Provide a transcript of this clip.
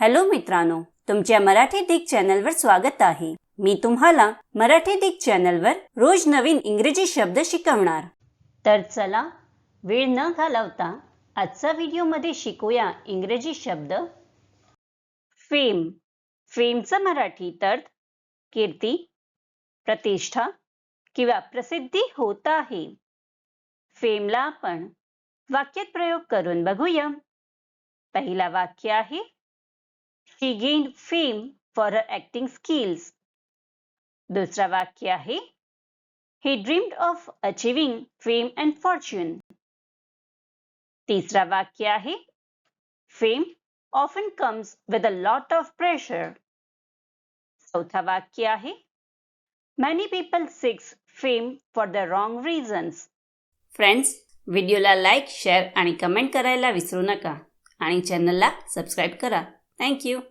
Hello मित्रांनो तुमच्या मराठी दिग चॅनलवर स्वागत आहे. मी तुम्हाला मराठी दिग चॅनलवर रोज नवीन इंग्रजी शब्द शिकवणार. तर चला वेळ न घालवता आजचा व्हिडिओमध्ये शिकूया इंग्रजी शब्द. फेम फेमचं मराठी तर कीर्ती प्रतिष्ठा किंवा प्रसिद्धी होत आहे. फेमला आपण वाक्यात प्रयोग करून बघूया. पहिला वाक्य आहे he gain fame for her acting skills दुसरा वाक्य आहे he dreamed of achieving fame and fortune तिसरा वाक्य आहे fame often comes with a lot of pressure चौथा वाक्य आहे many people seek fame for the wrong reasons friends व्हिडिओला लाईक शेअर आणि कमेंट करायला विसरू नका. आणि चॅनलला सबस्क्राईब करा. Thank you.